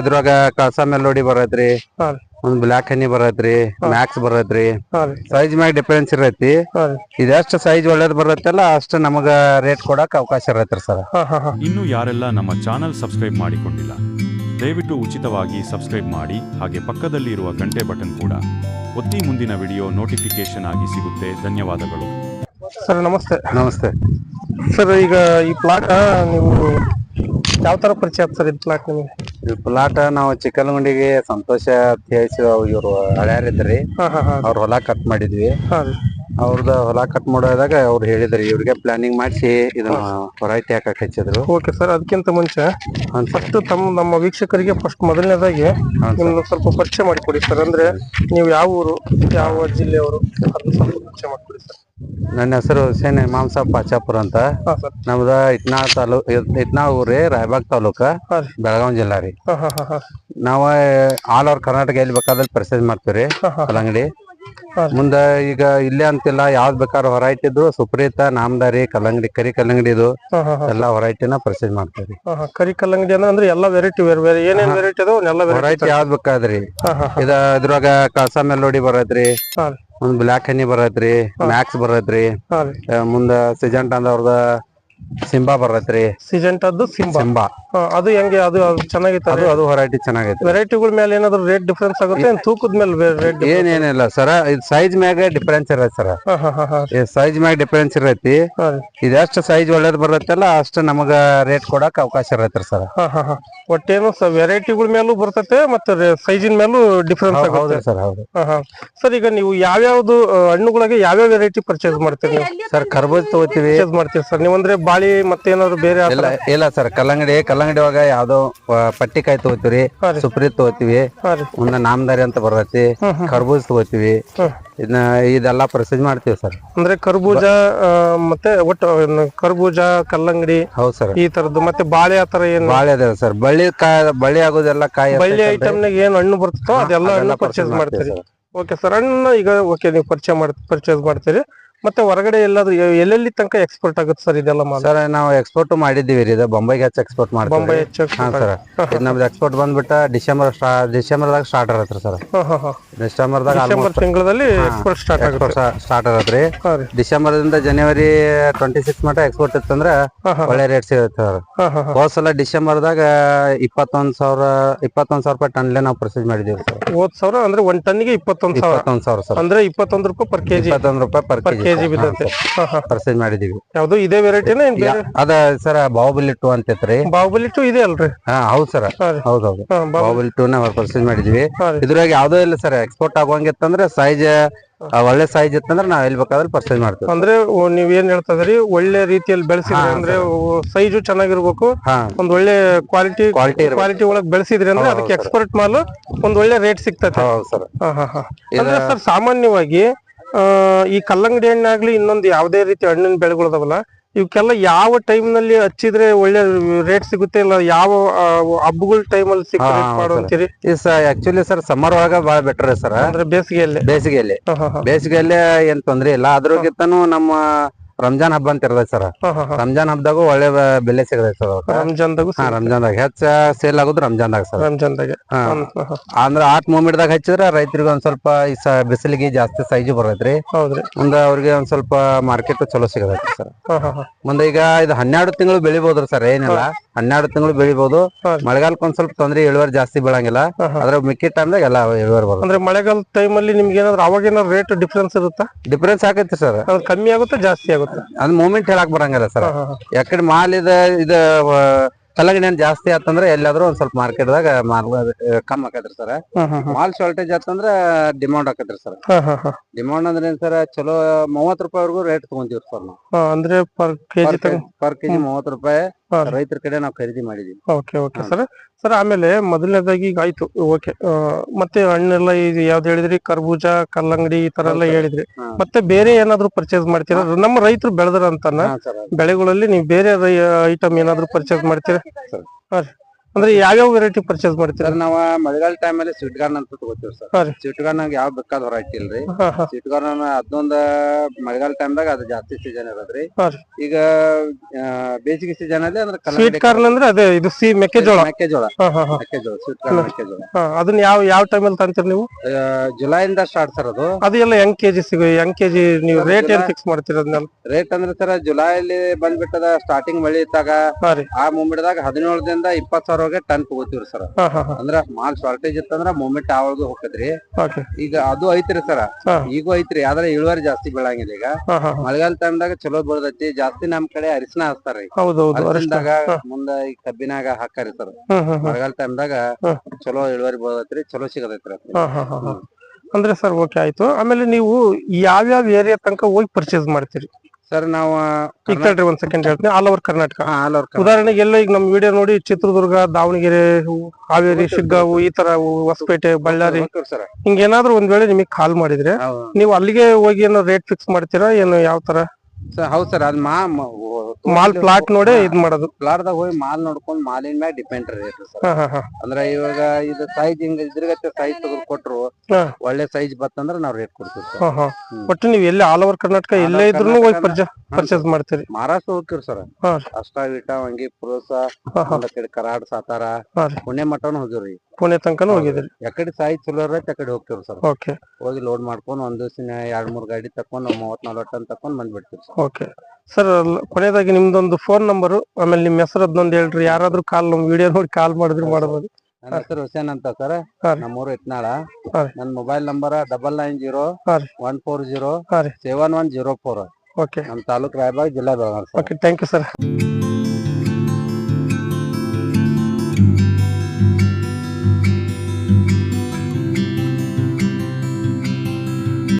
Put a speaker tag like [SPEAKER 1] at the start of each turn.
[SPEAKER 1] ಇದ್ರಾಗ ಕಳಸಾ ಮೆಲೋಡಿ ಬರತ್ರಿ. ಒಂದ್ ಬ್ಲಾಕ್ ಹನಿ ಬರತ್ರಿ ಮ್ಯಾಕ್ಸ್ ಬರತ್ರಿ. ಸೈಜ್ ಮ್ಯಾಗ ಡಿಫರೆನ್ಸ್ ಇರೈತಿ. ಇದಷ್ಟು ಸೈಜ್ ಒಳ್ಳೇದ್ ಬರತ್ತಲ್ಲ ಅಷ್ಟು ನಮಗ ರೇಟ್ ಕೊಡಕ್ ಅವಕಾಶ ಇರತ್ರಿ ಸರ್.
[SPEAKER 2] ಹಾ ಹಾ ಹಾ.
[SPEAKER 3] ಇನ್ನು ಯಾರೆಲ್ಲ ನಮ್ಮ ಚಾನಲ್ ಸಬ್ಸ್ಕ್ರೈಬ್ ಮಾಡಿಕೊಂಡಿಲ್ಲ ದಯವಿಟ್ಟು ಉಚಿತವಾಗಿ ಸಬ್ಸ್ಕ್ರೈಬ್ ಮಾಡಿ ಹಾಗೆ ಪಕ್ಕದಲ್ಲಿ ಇರುವ ಗಂಟೆ ಬಟನ್ ಕೂಡ. ಒತ್ತಿ ಮುಂದಿನ ವಿಡಿಯೋ ನೋಟಿಫಿಕೇಶನ್ ಆಗಿ ಸಿಗುತ್ತೆ. ಧನ್ಯವಾದಗಳು.
[SPEAKER 2] ಸರ್ ನಮಸ್ತೆ.
[SPEAKER 1] ನಮಸ್ತೆ.
[SPEAKER 2] ಸರ್ ಈಗ ಈ ಪ್ಲಾಟ್ ನೀವು ಯಾವ ತರ ಪರಿಚಯ ಸರ್ ಇದು ಪ್ಲಾಟ್ ನಿಮಗೆ?
[SPEAKER 1] ಈ ಪ್ಲಾಟ್ ನಾವು ಚಿಕ್ಕಲಗುಂಡಿಗೆ ಸಂತೋಷ ತಿಳಿಸಿ ಇವ್ರು ಹಳ್ಯಾರಿದ್ರಿ. ಅವ್ರ ಹೊಲ ಕಟ್ ಮಾಡಿದ್ವಿ. ಅವ್ರದ ಹೊಲ ಕಟ್ ಮಾಡೋದಾಗ ಅವ್ರು ಹೇಳಿದ್ರಿ ಇವ್ರಿಗೆ ಪ್ಲಾನಿಂಗ್ ಮಾಡಿಸಿ ಇದನ್ನ ಹೊರೈಟಿ ಹಾಕಕ್ ಹಚ್ಚಿದ್ರು.
[SPEAKER 2] ಓಕೆ ಸರ್ ಅದಕ್ಕಿಂತ ಮುಂಚೆ ಫಸ್ಟ್ ತಮ್ಮ ನಮ್ಮ ವೀಕ್ಷಕರಿಗೆ ಫಸ್ಟ್ ಮೊದಲನೇದಾಗಿ ನಿಮ್ಗೆ ಸ್ವಲ್ಪ ಪರಿಚಯ ಮಾಡಿಕೊಡಿ ಸರ್. ಅಂದ್ರೆ ನೀವು ಯಾವ ಊರು ಯಾವ ಜಿಲ್ಲೆಯವರು ಅದನ್ನ ಸ್ವಲ್ಪ ಪರಿಚಯ ಮಾಡಿಕೊಡಿ ಸರ್.
[SPEAKER 1] ನನ್ನ ಹೆಸರು ಹುಸೇನ್ ಇಮಾಮ್ ಸಾಬ್ ಪಾಚಾಪುರ ಅಂತ ನಮ್ದ ಇಟ್ನಾ ತಾಲೂಕ್ ಇಟ್ನಾ ಊರಿ ರಾಯಬಾಗ್ ತಾಲೂಕ. ಬೆಳಗಾವಿ ಜಿಲ್ಲಾ ರೀ. ನಾವ ಆಲ್ ಓವರ್ ಕರ್ನಾಟಕ ಎಲ್ಲಿ ಬೇಕಾದಲ್ಲಿ ಪರ್ಚೇಸ್ ಮಾಡ್ತೀವ್ರಿ
[SPEAKER 2] ರೀ
[SPEAKER 1] ಕಲ್ಲಂಗಡಿ. ಮುಂದ ಈಗ ಇಲ್ಲೇ ಅಂತಿಲ್ಲ ಯಾವ್ದ್ ಬೇಕಾದ್ರೂ ಇದ್ರು ಸುಪ್ರೀತ ನಾಮದಾರಿ ಕಲ್ಲಂಗಡಿ ಕರಿ ಕಲ್ಲಂಗಡಿ ಇದು. ಎಲ್ಲಾ ವೆರೈಟಿನ ಪರ್ಚೇಸ್
[SPEAKER 2] ಮಾಡ್ತೀವಿ ಕರಿ ಕಲ್ಲಂಗಡಿ ಅಂದ್ರೆ ಎಲ್ಲ ವೆರೈಟಿ ಬೇರೆ ಬೇರೆ ಏನೇನ್ ವೆರೈಟಿ ಅದಾವ? ಎಲ್ಲ ವೆರೈಟಿ
[SPEAKER 1] ಯಾವ್ದು ಬೇಕಾದ್ರಿ? ಇದ ಇದ್ರಾಗ ಕಸ ಮೆಲೋಡಿ ಬರತ್ರಿ. ಒಂದ್ ಬ್ಲಾಕ್ ಹನಿ ಬರತ್ರಿ ಮ್ಯಾಕ್ಸ್ ಬರತ್ರಿ ಮುಂದ ಸಿಜೆಂಟ್ ಅಂದ ಅವ್ರದ ಸಿಂಬಾ ಬರತ್ರಿ.
[SPEAKER 2] ಸಿಜೆಂಟದ್ದು ಸಿಂಬಾ
[SPEAKER 1] ಸಿಂಬಾ
[SPEAKER 2] ಅದು ಹೆಂಗೆ? ಅದು ಚೆನ್ನಾಗಿತ್ತು
[SPEAKER 1] ಅದು ಅದು ವೆರೈಟಿ ಚೆನ್ನಾಗೈತೆ.
[SPEAKER 2] ವೆರೈಟಿಗಳ ಮೇಲೆ ಏನಾದ್ರು ರೇಟ್ ಡಿಫ್ರೆನ್ಸ್ ಆಗುತ್ತೆ? ತೂಕದ ಮೇಲೆ ರೇಟ್
[SPEAKER 1] ಏನೇನಿಲ್ಲ ಸರ ಇದು ಸೈಜ್ ಮ್ಯಾಗ ಡಿಫರೆನ್ಸ್ ಇರತ್ತೆ ಸರ. ಸೈಜ್ ಮ್ಯಾಗ ಡಿಫರೆನ್ಸ್ ಇರೈತಿ ಇದೆಷ್ಟು ಸೈಜ್ ಒಳ್ಳೇದ್ ಬರತ್ತಲ್ಲ ಅಷ್ಟು ನಮಗ ರೇಟ್ ಕೊಡಕ್ ಅವಕಾಶ ಇರತ್ತೆ ಸರ್.
[SPEAKER 2] ಒಟ್ಟೇನು ವೆರೈಟಿಗಳ ಮೇಲೂ ಬರ್ತತೆ ಮತ್ತೆ ಸೈಜಿನ ಮೇಲೂ ಡಿಫ್ರೆನ್ಸ್ ಆಗುತ್ತೆ.
[SPEAKER 1] ಸರ್ ಹೌದು.
[SPEAKER 2] ಸರ್ ಈಗ ನೀವು ಯಾವ್ಯಾವ್ದು ಹಣ್ಣುಗಳಿಗೆ ಯಾವ್ಯಾವ ವೆರೈಟಿ ಪರ್ಚೇಸ್ ಮಾಡ್ತೀರಿ ನೀವು?
[SPEAKER 1] ಸರ್ ಕರ್ಬೂಜ್ ತಗೋತೀವಿ.
[SPEAKER 2] ಮಾಡ್ತೀರಿ ಸರ್. ನೀವಂದ್ರೆ ಬಾಳಿ ಮತ್ತೇನಾದ್ರು ಬೇರೆ
[SPEAKER 1] ಇಲ್ಲ ಇಲ್ಲ ಸರ್ ಕಲ್ಲಂಗಡಿ ಕಲ್ಲಂಗಡಿ ಒಳಗ ಯಾವ್ದೋ ಪಟ್ಟಿಕಾಯಿ ತಗೋತೀವಿ. ಸುಪ್ರೀತ್ ತಗೋತೀವಿ. ಒಂದ್ ನಾಮದಾರಿ ಅಂತ ಬರ್ತೈತಿ. ಕರ್ಬೂಜ ತಗೋತೀವಿ. ಇದನ್ನ ಇದೆಲ್ಲ ಪ್ರೊಸೀಜ್ ಮಾಡ್ತೀವಿ ಸರ್.
[SPEAKER 2] ಅಂದ್ರೆ ಕರ್ಬೂಜ ಮತ್ತೆ ಒಟ್ಟು ಕರ್ಬೂಜ ಕಲ್ಲಂಗಡಿ
[SPEAKER 1] ಹೌದ್ ಸರ್.
[SPEAKER 2] ಈ ತರದ್ದು ಮತ್ತೆ ಬಾಳೆ ಆತರ ಏನ್?
[SPEAKER 1] ಬಾಳೆ ಅದ ಸರ್. ಬಳ್ಳಿ ಕಾಯಿ ಬಳ್ಳಿ ಆಗೋದೆಲ್ಲ ಕಾಯಿ
[SPEAKER 2] ಬಳ್ಳಿ ಐಟಮ್ ನಾಗ ಏನ್ ಹಣ್ಣು ಬರ್ತೋ ಅದೆಲ್ಲ ಹಣ್ಣು ಪರ್ಚೇಸ್ ಮಾಡ್ತೀರಿ. ಓಕೆ ಸರ್ ಹಣ್ಣು ಈಗ ಓಕೆ ನೀವು ಪರಿಚಯ ಮಾಡ್ ಪರ್ಚೇಸ್ ಮಾಡ್ತೀರಿ. ಮತ್ತೆ ಹೊರಗಡೆ ಎಲ್ಲಾದ್ರೂ ಎಲ್ಲೆಲ್ಲಿ ತನಕ ಎಕ್ಸ್ಪೋರ್ಟ್ ಆಗುತ್ತೆ ಸರ್ ಇದೆಲ್ಲ ಮಾಲ್?
[SPEAKER 1] ಸರ್ ನಾವು ಎಕ್ಸ್ಪೋರ್ಟ್ ಮಾಡಿದ್ದೀವಿ ರೀ ಇದು ಬೊಂಬೈಗೆ ಹೆಚ್ಚು ಎಕ್ಸ್ಪೋರ್ಟ್
[SPEAKER 2] ಮಾಡಿ
[SPEAKER 1] ಮಾಡ್ತೀವಿ
[SPEAKER 2] ಹೆಚ್ಚು
[SPEAKER 1] ಹಾ ಸರ್. ಇದು ನಮ್ದು ಎಕ್ಸ್ಪೋರ್ಟ್ ಬಂದ್ಬಿಟ್ಟ ಡಿಸೆಂಬರ್ ಸ್ಟಾ ಡಿಸೆಂಬರ್ದಾಗ ಸ್ಟಾರ್ಟ್ ಆಗತ್ರಿ ಸರ್. ಡಿಸೆಂಬರ್ದಾಗ
[SPEAKER 2] ಡಿಸೆಂಬರ್ ತಿಂಗಳಲ್ಲಿ ಎಕ್ಸ್ಪೋರ್ಟ್ ಸ್ಟಾರ್ಟ್ ಆಗುತ್ತೆ.
[SPEAKER 1] ಸ್ಟಾರ್ಟ್ ಆಗತ್ರಿ
[SPEAKER 2] ಹಾ ರೀ.
[SPEAKER 1] ಡಿಸೆಂಬರ್ ದಿಂದ ಜನವರಿ ಟ್ವೆಂಟಿ ಸಿಕ್ಸ್ ಮಟ್ಟ ಎಕ್ಸ್ಪೋರ್ಟ್ ಇತ್ತಂದ್ರ ಒಳ್ಳೆ ರೇಟ್ ಸಿಗುತ್ತೆ ಸರ್. ಹೋದ್ ಸಲ ಡಿಸೆಂಬರ್ದಾಗ ಇಪ್ಪತ್ತೊಂದ್ ಸಾವಿರ ಇಪ್ಪತ್ತೊಂದ್ ಸಾವಿರ ರೂಪಾಯಿ ಟನ್ಲೆ ನಾವು ಪ್ರೊಸೀಜ್ ಮಾಡಿದೀವಿ ಸರ್.
[SPEAKER 2] ಹೋದ್ ಸಾವಿರ ಅಂದ್ರೆ ಒಂದ್ ಟನ್ಗೆ ಇಪ್ಪತ್ತೊಂದ್ ಸಾವಿರ.
[SPEAKER 1] ಇಪ್ಪತ್ತೊಂದ್ ಸಾವಿರ ಸರ್.
[SPEAKER 2] ಅಂದ್ರೆ ಇಪ್ಪತ್ತೊಂದು ರೂಪಾಯಿ ಪರ್ ಕೆಜಿ
[SPEAKER 1] ಇಪ್ಪತ್ತೊಂದ್ ರೂಪಾಯಿ ಪರ್
[SPEAKER 2] ಪರ್ ಕೆಜಿ ಬಿದ್ದತೆ ಹಾ ಹಾ.
[SPEAKER 1] ಪರ್ಚೇಸ್ ಮಾಡಿದೀವಿ
[SPEAKER 2] ಯಾವ್ದು? ಇದೇ ವೆರೈಟಿನ ಏನ್ ಬೇರೆ?
[SPEAKER 1] ಅದ ಸರ್ ಬಾಹುಬಲಿ ಟೂ ಅಂತೈತ್ರಿ.
[SPEAKER 2] ಬಾಹುಬಲಿ ಟು ಇದೆ ಅಲ್ರಿ?
[SPEAKER 1] ಹಾ ಹೌದ್ ಸರ್.
[SPEAKER 2] ಹಾ ಹೌದು
[SPEAKER 1] ಹೌದೌದು
[SPEAKER 2] ಹಾ ಬಾ-
[SPEAKER 1] ಬಾಹುಬಲಿ ಟೂ ನ ಪರ್ಚೇಸ್ ಮಾಡಿದೀವಿ
[SPEAKER 2] ಹಾ ರೀ.
[SPEAKER 1] ಇದ್ರಾಗ ಯಾವ್ದೋ ಇಲ್ಲ ಸರ್. ಎಕ್ಸ್ಪೋರ್ಟ್ ಆಗೋಂಗಿತ್ತಂದ್ರೆ ಸೈಜ್ ಒಳ್ಳೆ ಸೈಜ್ ಇತ್ತಂದ್ರೆ ನಾವ್ ಎಲ್ಲಿ ಬೇಕಾದ್ರೆ ಪರ್ಚೇಸ್ ಮಾಡ್ತೀವಿ.
[SPEAKER 2] ಅಂದ್ರೆ ಓ- ನೀವ್ ಏನ್ ಹೇಳ್ತಾ ಇದ್ರಿ? ಒಳ್ಳೆ ರೀತಿಯಲ್ಲಿ ಬೆಳೆಸಿದ್ರೆ ಅಂದ್ರೆ ಸೈಜು ಚೆನ್ನಾಗಿರ್ಬೇಕು.
[SPEAKER 1] ಹಾ.
[SPEAKER 2] ಒಂದ್ ಒಳ್ಳೆ ಕ್ವಾಲಿಟಿ
[SPEAKER 1] Quality ಇರ್ಬೇಕು.
[SPEAKER 2] ಕ್ವಾಲಿಟಿ ಒಳಗ್ ಬೆಳೆಸಿದ್ರಿ ಅಂದ್ರೆ ಅದಕ್ಕೆ ಎಕ್ಸ್ಪೋರ್ಟ್ ಮಾಲ್ ಒಂದ್ ಒಳ್ಳೆ ರೇಟ್ ಸಿಗ್ತದೆ
[SPEAKER 1] ಹೌದು ಸರ್.
[SPEAKER 2] ಹಾ ಹಾ ಹಾ. ಅಂದ್ರೆ ಸರ್ ಸಾಮಾನ್ಯವಾಗಿ ಈ ಕಲ್ಲಂಗಡಿ ಹಣ್ಣಾಗ್ಲಿ ಇನ್ನೊಂದು ಯಾವುದೇ ರೀತಿ ಹಣ್ಣಿನ ಬೆಳೆಗಳದಾವಲ್ಲ ಇವಕ್ಕೆಲ್ಲ ಯಾವ ಟೈಮ್ನಲ್ಲಿ ಹಚ್ಚಿದ್ರೆ ಒಳ್ಳೆ ರೇಟ್ ಸಿಗುತ್ತೆ? ಇಲ್ಲ ಯಾವ ಹಬ್ಬಗಳ ಟೈಮ್ ಅಲ್ಲಿ ಮಾಡು
[SPEAKER 1] ಸರ್. ಆಕ್ಚುಲಿ ಸರ್ ಸಮ್ಮರ್ ಒಳಗ ಬಾಳ ಬೆಟರ್ ಸರ್.
[SPEAKER 2] ಅಂದ್ರೆ ಬೇಸಿಗೆಯಲ್ಲಿ.
[SPEAKER 1] ಬೇಸಿಗೆಯಲ್ಲಿ. ಬೇಸಿಗೆಯಲ್ಲಿ ಏನ್ ತೊಂದ್ರೆ ಇಲ್ಲ. ಅದ್ರಗಿಂತನೂ ನಮ್ಮ ರಂಜಾನ್ ಹಬ್ಬ ಅಂತ ಇರ್ತದೆ ಸರ್. ರಂಜಾನ್ ಹಬ್ಬದಾಗ ಒಳ್ಳೆ ಬೆಲೆ ಸಿಗದೆ ಸರ್ ರಂಜಾನ್
[SPEAKER 2] ರಂಜಾನ್ದಾಗು
[SPEAKER 1] ಹಾ ರಂಜಾನ್ದಾಗ ಹೆಚ್ಚ ಸೇಲ್ ಆಗೋದು ರಂಜಾನ್ದಾಗ ಸರ್.
[SPEAKER 2] ರಂಜಾನ್ದಾಗ.
[SPEAKER 1] ಅಂದ್ರ ಆಟ್ ಮೂಮೆಂಟ್ದಾಗ ಹಚ್ಚಿದ್ರ ರೈತರಿಗೆ ಒಂದ್ ಸ್ವಲ್ಪ ಈ ಬಿಸಿಲಿಗೆ ಜಾಸ್ತಿ ಸೈಜ್ ಬರತ್ರಿ
[SPEAKER 2] ಮುಂದ
[SPEAKER 1] ಮುಂದೆ ಅವ್ರಿಗೆ ಒಂದ್ ಸ್ವಲ್ಪ ಮಾರ್ಕೆಟ್ ಚಲೋ ಸಿಗತೈತಿ ಸರ್. ಮುಂದೆ ಈಗ ಇದು ಹನ್ನೆರಡು ತಿಂಗಳು ಬೆಳಿಬೋದ್ರಿ ಸರ್ ಏನಿಲ್ಲ. ಹನ್ನೆರಡು ತಿಂಗಳು ಬೆಳಿಬಹುದು. ಮಳೆಗಾಲಕ್ಕೆ ಒಂದ್ ಸ್ವಲ್ಪ ತೊಂದ್ರೆ ಇಳುವರಿ ಜಾಸ್ತಿ ಬೀಳಂಗಿಲ್ಲ. ಅದ್ರ ಮಿಕ್ಕಿ ಟೈಮ್ದಾಗ ಎಲ್ಲ ಇಳುವರಿ ಬರುತ್ತೆ.
[SPEAKER 2] ಅಂದ್ರೆ ಮಳೆಗಾಲ ಟೈಮ್ ಅಲ್ಲಿ ನಿಮ್ಗೆ ಏನಾದ್ರು ಅವಾಗ ಏನಾದ್ರು ರೇಟ್ ಡಿಫ್ರೆನ್ಸ್ ಇರುತ್ತಾ?
[SPEAKER 1] ಡಿಫ್ರೆನ್ಸ್ ಆಗೈತಿ ಸರ್.
[SPEAKER 2] ಅದು ಕಮ್ಮಿ ಆಗುತ್ತೆ ಜಾಸ್ತಿ ಆಗುತ್ತೆ?
[SPEAKER 1] ಅದ್ ಮೂಮೆಂಟ್ ಹೇಳಕ್ ಬರಂಗಲ್ಲ ಸರ್. ಯಾಕಡೆ ಮಾಲ್ ಇದ ಇದ ಕಲ್ಲಂಗಡಿ ಜಾಸ್ತಿ ಆತಂದ್ರ ಎಲ್ಲಾದ್ರೂ ಒಂದ್ ಸ್ವಲ್ಪ ಮಾರ್ಕೆಟ್ದಾಗ ಮಾಲ್ ಕಮ್ಮಿ ಆಕತ್ರಿ ಸರ್. ಮಾಲ್ ಶಾರ್ಟೇಜ್ ಆತಂದ್ರ ಡಿಮಾಂಡ್ ಆಕತ್ರಿ ಸರ್. ಡಿಮಾಂಡ್ ಅಂದ್ರೆ ಏನ್ ಸರ್ ಚಲೋ ಮೂವತ್ ರೂಪಾಯಿವರೆಗೂ ರೇಟ್ ತಗೊಂತೀವಿ ಸರ್ ನಾವು
[SPEAKER 2] ಅಂದ್ರೆ ಪರ್ ಕೆಜಿ
[SPEAKER 1] ಪರ್ ಕೆಜಿ ಮೂವತ್ ರೂಪಾಯಿ. ರೈತರ ಕಡೆ ನಾವು ಖರೀದಿ ಮಾಡಿದೀವಿ.
[SPEAKER 2] Okay okay. ಸರ್ ಸರ್ ಆಮೇಲೆ ಮೊದಲನೇದಾಗಿ ಈಗ ಆಯ್ತು ಓಕೆ ಮತ್ತೆ ಹಣ್ಣೆಲ್ಲ ಇದು ಯಾವ್ದು ಹೇಳಿದ್ರಿ? ಕರ್ಬೂಜ ಕಲ್ಲಂಗಡಿ ಈ ತರ ಎಲ್ಲ ಹೇಳಿದ್ರಿ. ಮತ್ತೆ ಬೇರೆ ಏನಾದ್ರು ಪರ್ಚೇಸ್ ಮಾಡ್ತೀರಾ? ನಮ್ಮ ರೈತರು ಬೆಳೆದ್ರ ಅಂತಾನ
[SPEAKER 1] ಹಾ ಸರ್
[SPEAKER 2] ಬೆಳೆಗಳಲ್ಲಿ ನೀವು ಬೇರೆ ಐಟಮ್ ಏನಾದ್ರು ಪರ್ಚೇಸ್ ಮಾಡ್ತೀರಾ?
[SPEAKER 1] ಸರ್.
[SPEAKER 2] ಹಾ. ರೀ ಅಂದ್ರೆ ಯಾವ್ಯಾವ ವೆರೈಟಿ ಪರ್ಚೇಸ್ ಮಾಡ್ತೀರಾ?
[SPEAKER 1] ಸರ್ ನಾವ ಮಳೆಗಾಲ ಟೈಮ್ ಅಲ್ಲಿ ಸ್ವೀಟ್ ಕಾರ್ನ್ ಅಂತ ತಗೋತೀವಿ ಸರ್.
[SPEAKER 2] ಹಾ ರೀ.
[SPEAKER 1] ಸ್ವೀಟ್ ಕಾರ್ನ್ ಯಾವ ಬೇಕಾದ ವೆರೈಟಿ ಇಲ್ರಿ.
[SPEAKER 2] ಹಾ ಹಾ.
[SPEAKER 1] ಸ್ವೀಟ್ ಕಾರ್ನ್ ಅದೊಂದ ಮಳೆಗಾಲ ಟೈಮ್ದಾಗ ಅದು ಜಾಸ್ತಿ ಸೀಸನ್ ಇರೋದ್ರಿ.
[SPEAKER 2] ಹಾ ರೀ.
[SPEAKER 1] ಈಗ ಆ, ಬೇಸಿಗೆ ಸೀಸನ್ ಅಲ್ಲಿ ಅಂದ್ರೆ
[SPEAKER 2] ಸ್ವೀಟ್
[SPEAKER 1] ಕಲ್ಲಂಗಡಿ
[SPEAKER 2] ಕಾರ್ನ್ ಅಂದ್ರೆ ಅದೇ ಇದು ಸಿ ಮೆಕ್ಕೆಜೋಳ.
[SPEAKER 1] ಮೆಕ್ಕೆಜೋಳ.
[SPEAKER 2] ಹಾ ಹಾ ಹಾ.
[SPEAKER 1] ಮೆಕ್ಕೆಜೋಳ ಸ್ವೀಟ್ ಕಾರ್ನ್ ಮೆಕ್ಕೆಜೋಳ.
[SPEAKER 2] ಹಾ ಅದನ್ನ ಯಾವ ಯಾವ ಟೈಮಲ್ಲಿ ತಂತೀರಿ ನೀವು?
[SPEAKER 1] ಆ, ಜುಲೈಯಿಂದ ಸ್ಟಾರ್ಟ್ ಸರ್ ಅದು.
[SPEAKER 2] ಅದು ಎಲ್ಲ ಹೆಂಗ್ ಕೆಜಿ ಸಿಗೋ ಹೆಂಗ್ ಕೆಜಿ ನೀವು ರೇಟ್ ಏನ್ ಫಿಕ್ಸ್ ಮಾಡ್ತೀರಾ ಅದನ್ನೆಲ್ಲ?
[SPEAKER 1] ರೇಟ್ ಅಂದ್ರೆ ಸರ್ ಜುಲೈ ಅಲ್ಲಿ ಬಂದ್ಬಿಟ್ಟದ ಸ್ಟಾರ್ಟಿಂಗ್ ಮಳಿ ಇದ್ದಾಗ
[SPEAKER 2] ಆ ರೀ.
[SPEAKER 1] ಆ ಮೂಮೆಂಟ್ದಾಗ ಹದಿನೇಳರಿಂದ ಇಪ್ಪತ್ ಸಾವಿರವರೆಗೆ ಟನ್ ತಗೋತೀವ್ರಿ ಸರ್. ಅಂದ್ರ ಮಾಲ್ ಶಾರ್ಟೇಜ್ ಇತ್ತಂದ್ರ ಮೂಮೆಂಟ್ ಆವಾಗ ಹೋಗತ್ರಿ
[SPEAKER 2] ಓಕೆ
[SPEAKER 1] ಈಗ ಅದು ಐತ್ರಿ ಸರ್. ಈಗೂ ಐತ್ರಿ ಆದ್ರೆ ಇಳುವರಿ ಜಾಸ್ತಿ ಬೆಳಂಗಿಲ್ಲ ಈಗ. ಮಳೆಗಾಲ ಟೈಮ್ದಾಗ ಚಲೋ ಬೆಳದೈತಿ ಜಾಸ್ತಿ ನಮ್ ಕಡೆ ಅರಿಶಿನ
[SPEAKER 2] ಅರಿಶಿನ.
[SPEAKER 1] ಅರಿಶಿನದಾಗ ಮುಂದ ಈ ಕಬ್ಬಿನಾಗ ಹಾಕಾರಿ ಸರ್. ಮಳೆಗಾಲ ಟೈಮ್ದಾಗ. ಚಲೋ ಇಳುವರಿ ಬೆಳದೈತ್ರಿ ಚಲೋ
[SPEAKER 2] ಸಿಗದೈತ್ರಿ. ಅಂದ್ರೆ ಸರ್ ಓಕೆ ಆಯ್ತು. ಆಮೇಲೆ ನೀವು ಯಾವ್ಯಾವ ಏರಿಯಾ ತನಕ ಹೋಗಿ ಪರ್ಚೇಸ್ ಮಾಡ್ತೀರಿ?
[SPEAKER 1] ಸರ್ ನಾವು
[SPEAKER 2] ಈಗ ತಡ್ರಿ ಒಂದ್ ಸೆಕೆಂಡ್ ಹೇಳ್ತೀನಿ. All over Karnataka
[SPEAKER 1] all over
[SPEAKER 2] ಉದಾಹರಣೆಗೆ ಎಲ್ಲ ಈಗ ನಮ್ ವಿಡಿಯೋ ನೋಡಿ ಚಿತ್ರದುರ್ಗ ದಾವಣಗೆರೆ ಹಾವೇರಿ ಶಿಗ್ಗಾವು ಈ ತರ ಹೊಸಪೇಟೆ ಬಳ್ಳಾರಿ.
[SPEAKER 1] ಹಿಂಗೇನಾದ್ರು
[SPEAKER 2] ಹಿಂಗ ಏನಾದ್ರು ಒಂದ್ ವೇಳೆ ನಿಮಗೆ ಕಾಲ್ ಮಾಡಿದ್ರೆ ನೀವು ಅಲ್ಲಿಗೆ ಹೋಗಿ ಏನೋ ರೇಟ್ ಫಿಕ್ಸ್ ಮಾಡ್ತೀರಾ ಏನು ಯಾವ ತರ?
[SPEAKER 1] ಹೌದ್ ಸರ್ ಅದ್ ಮಾ
[SPEAKER 2] ಮಾಲ್ ಪ್ಲಾಟ್ ನೋಡಿ ಇದ್ ಮಾಡೋದು.
[SPEAKER 1] ಪ್ಲಾಟ್ದಾಗ ಹೋಗಿ ಮಾಲ್ ನೋಡ್ಕೊಂಡ್ ಮಾಲಿನ ಮ್ಯಾಗ ಡಿಪೆಂಡ್ ರೇಟ್
[SPEAKER 2] ಹಾ ಹಾ ಹಾ.
[SPEAKER 1] ಅಂದ್ರ ಇವಾಗ ಇದು ಸೈಜ್ ಹಿಂಗ ಇದ್ರಗತ್ತೆ ಸೈಜ್ ತೆಗೆದು ಕೊಟ್ರು
[SPEAKER 2] ಹಾ.
[SPEAKER 1] ಒಳ್ಳೆ ಸೈಜ್ ಬತ್ತಂದ್ರ ನಾವ್ ರೇಟ್ ಕೊಡ್ತೀವಿ ಸರ್.
[SPEAKER 2] ಹಾ ಹಾ. ಒಟ್ಟು ನೀವು ಎಲ್ಲಿ ಆಲ್ ಓವರ್ ಕರ್ನಾಟಕ
[SPEAKER 1] All
[SPEAKER 2] ಎಲ್ಲೇ
[SPEAKER 1] over
[SPEAKER 2] ಇದ್ರು ಹೋಗಿ
[SPEAKER 1] ಕರ್ನಾಟಕನ-
[SPEAKER 2] ಪರ್ಚೇಸ್ ಪರ್ಚೇಸ್ ಮಾಡ್ತೀರಿ.
[SPEAKER 1] ಮಹಾರಾಷ್ಟ್ರ ಹೋಗ್ತಿರ್ ಸರ್.
[SPEAKER 2] ಹಾ.
[SPEAKER 1] ಅಷ್ಟಾವಿಟ ವಂಗಿ ಪುರೋಸ
[SPEAKER 2] ಹಾ ಹಾ.
[SPEAKER 1] ಒಂದ್ ಕಡೆ ಕರಾಡ್ ಸಾತಾರ
[SPEAKER 2] ಹಾ. ರೀ.
[SPEAKER 1] ಪುಣೆ ಮಠನು ಹೋಗಿವ್ರಿ
[SPEAKER 2] ಪುಣೆ ತನಕನೂ ಹೋಗಿದ್ರಿ
[SPEAKER 1] ಯಾಕಡೆ ಸಾಯಿ ಚಲೋ ಇರತ್ತೆ ಯಾಕಡೆ ಕಡೆ ಹೋಗ್ತಿವ್ರಿ ಸರ್.
[SPEAKER 2] ಓಕೆ.
[SPEAKER 1] ಹೋಗಿ ಲೋಡ್ ಮಾಡ್ಕೊಂಡು ಒಂದ್ ದಿವ್ಸ ಎರಡ್ ಮೂರ್ ಗಾಡಿ ತಕೊಂಡ್ ಮೂವತ್ ನಲ್ವತ್ ಟನ್ ತಕೊಂಡ್ ಬಂದ್ಬಿಡ್ತೀವಿ ಸರ್.
[SPEAKER 2] ಓಕೆ. ಸರ್ ಕೊನೆಯದಾಗಿ ನಿಮ್ದೊಂದು ಫೋನ್ ನಂಬರು ಆಮೇಲೆ ನಿಮ್ಮ ಹೆಸರು ಅದನ್ನೊಂದು ಹೇಳ್ರಿ. ಯಾರಾದ್ರೂ ಕಾಲ್ ವಿಡಿಯೋ ನೋಡಿ ಕಾಲ್ ಮಾಡಿದ್ರು ಮಾಡಬಹುದು
[SPEAKER 1] ನನ್ನ ಹೆಸರು ಹುಸೇನ್ ಅಂತ ಸರ್. ನಮ್ಮೂರು ಇಟ್ನಾಳ ನನ್ನ mobile number double nine zero. One four zero. Seven one zero four
[SPEAKER 2] okay.
[SPEAKER 1] ನಮ್ಮ ತಾಲೂಕ್ ರಾಯಬಾಗ್ ಜಿಲ್ಲಾ Belagavi
[SPEAKER 2] okay thank you sir